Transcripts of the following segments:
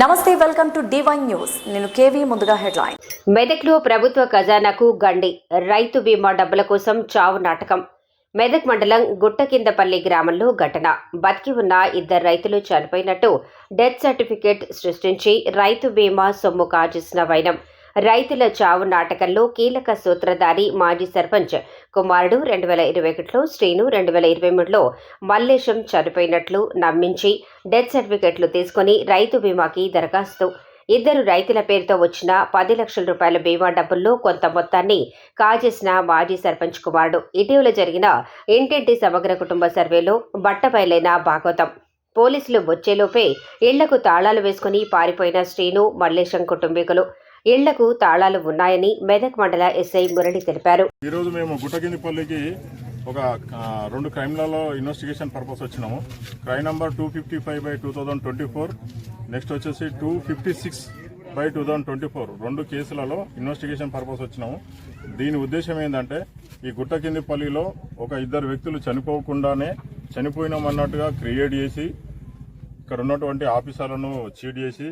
నమస్తే welcome to divine news నేను KV ముందుగా హెడ్లైన్. మెదక్లో ప్రభుత్వ ఖజానాకు గండి. రైతు బీమా డబ్బుల కోసం చావు నాటకం. మెదక్ మండలం గుట్టకిందపల్లి గ్రామంలో ఘటన. బతికి ఉన్న ఇద్దరు రైతులు చనిపోయినట్టు డెత్ సర్టిఫికేట్ సృష్టించి రైతు బీమా సొమ్ము కాజేసిన వైనం. రైతుల చావు నాటకంలో కీలక సూత్రధారి మాజీ సర్పంచ్ కుమారుడు రెండు వేల ఇరవై ఒకటిలో శ్రీను రెండు వేల ఇరవై మూడులో మల్లేశం చనిపోయినట్లు నమ్మించి డెత్ సర్టిఫికెట్లు తీసుకుని రైతు బీమాకి దరఖాస్తు. ఇద్దరు రైతుల పేరుతో వచ్చిన పది లక్షల రూపాయల బీమా డబ్బుల్లో కొంత మొత్తాన్ని కాజేసిన మాజీ సర్పంచ్ కుమారుడు. ఇటీవల జరిగిన ఇంటింటి సమగ్ర కుటుంబ సర్వేలో బట్టబయలైన భాగవతం పోలీసులు వచ్చేలోపే ఇళ్ళకు తాళాలు వేసుకుని పారిపోయిన శ్రీను మల్లేశం కుటుంబీకులు. ఇళ్ళకు తాళాలు ఉన్నాయని మెదక్ మండల ఎస్ఐ మురళి తెలిపారు. ఈరోజు మేము గుట్టకిందిపల్లికి ఒక రెండు క్రైమ్లలో ఇన్వెస్టిగేషన్ పర్పస్ వచ్చినాము. Crime number two fifty five by two thousand twenty four next వచ్చేసి two fifty six by two thousand twenty four. రెండు కేసులలో ఇన్వెస్టిగేషన్ పర్పస్ వచ్చినాము. దీని ఉద్దేశం ఏంటంటే ఈ గుట్టకిందిపల్లిలో ఒక ఇద్దరు వ్యక్తులు చనిపోకుండానే చనిపోయినామన్నట్టుగా క్రియేట్ చేసి ఇక్కడ ఉన్నటువంటి ఆఫీసర్లను చీట్ చేసి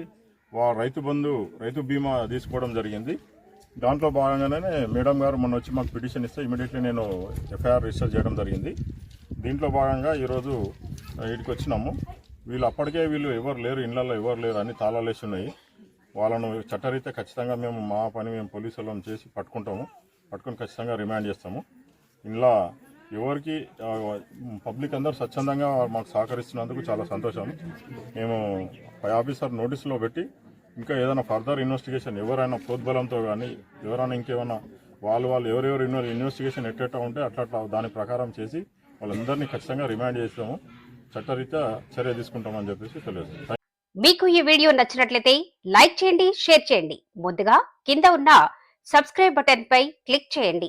రైతు బంధు రైతు బీమా తీసుకోవడం జరిగింది. దాంట్లో భాగంగానే మేడం గారు మొన్న వచ్చి మాకు పిటిషన్ ఇస్తే ఇమీడియట్లీ నేను ఎఫ్ఐఆర్ రిజిస్టర్ చేయడం జరిగింది. దీంట్లో భాగంగా ఈరోజు ఇక్కడికి వచ్చినాము. వీళ్ళు అప్పటికే వీళ్ళు ఎవరు లేరు ఇళ్ళలో ఎవరు లేరు అని తాళాలు ఉన్నాయి. వాళ్ళను చట్టరీత్యా ఖచ్చితంగా మేము మా పని మేము పోలీసు వాళ్ళని చేసి పట్టుకుంటాము. పట్టుకొని ఖచ్చితంగా రిమాండ్ చేస్తాము. ఇంట్లో ఎవరికి పబ్లిక్ అందరూ స్వచ్ఛందంగా మాకు సహకరిస్తున్నందుకు చాలా సంతోషం. మేము పై ఆఫీసర్ నోటీసులో పెట్టి ఇంకా ఏదైనా ఫర్దర్ ఇన్వెస్టిగేషన్ ఎవరైనా ప్రోద్బలంతో కానీ ఎవరైనా ఇంకేమైనా వాళ్ళు వాళ్ళు ఎవరెవరు ఇన్వె- ఇన్వెస్టిగేషన్ ఎట్టేటా ఉంటే అట్లా అట్లా దాని ప్రకారం చేసి వాళ్ళందరినీ ఖచ్చితంగా రిమాండ్ చేస్తాము. చట్టరీత్యా చర్య తీసుకుంటామని చెప్పేసి తెలియజేస్తాం. మీకు ఈ వీడియో నచ్చినట్లయితే లైక్ చేయండి షేర్ చేయండి. ముందుగా కింద ఉన్న సబ్స్క్రైబ్ బటన్ పై క్లిక్ చేయండి.